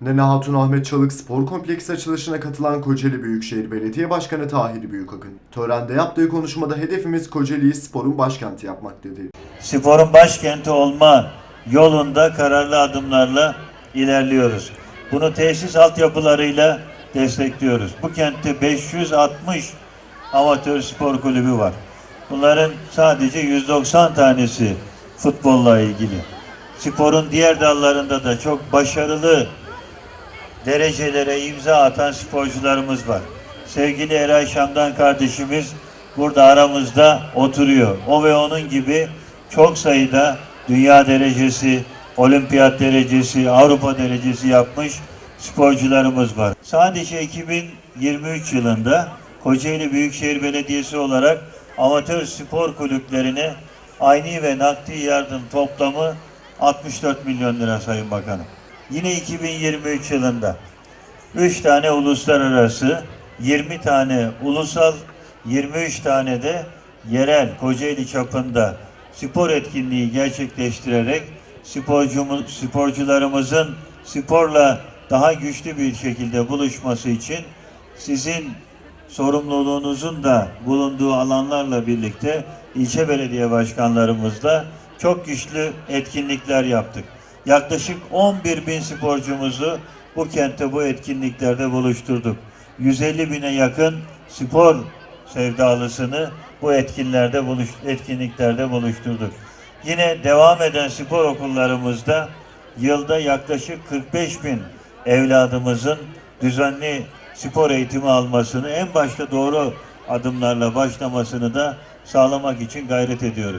Nene Hatun Ahmet Çalık Spor Kompleksi açılışına katılan Kocaeli Büyükşehir Belediye Başkanı Tahir Büyükakın, törende yaptığı konuşmada hedefimiz Kocaeli'yi sporun başkenti yapmak dedi. sporun başkenti olma yolunda kararlı adımlarla ilerliyoruz. Bunu tesis altyapılarıyla destekliyoruz. Bu kentte 560 amatör spor kulübü var. Bunların sadece 190 tanesi futbolla ilgili. Sporun diğer dallarında da çok başarılı derecelere imza atan sporcularımız var. Sevgili Eray Şam'dan kardeşimiz burada aramızda oturuyor. O ve onun gibi çok sayıda dünya derecesi, olimpiyat derecesi, Avrupa derecesi yapmış sporcularımız var. Sadece 2023 yılında Kocaeli Büyükşehir Belediyesi olarak amatör spor kulüplerine ayni ve nakdi yardım toplamı 64 milyon lira Sayın Bakanım. Yine 2023 yılında 3 tane uluslararası, 20 tane ulusal, 23 tane de yerel Kocaeli çapında spor etkinliği gerçekleştirerek sporcularımızın sporla daha güçlü bir şekilde buluşması için sizin sorumluluğunuzun da bulunduğu alanlarla birlikte ilçe belediye başkanlarımızla çok güçlü etkinlikler yaptık. Yaklaşık 11 bin sporcumuzu bu kentte bu etkinliklerde buluşturduk. 150 bine yakın spor sevdalısını bu etkinlerde buluş, etkinliklerde buluşturduk. Yine devam eden spor okullarımızda yılda yaklaşık 45 bin evladımızın düzenli spor eğitimi almasını en başta doğru adımlarla başlamasını da sağlamak için gayret ediyoruz.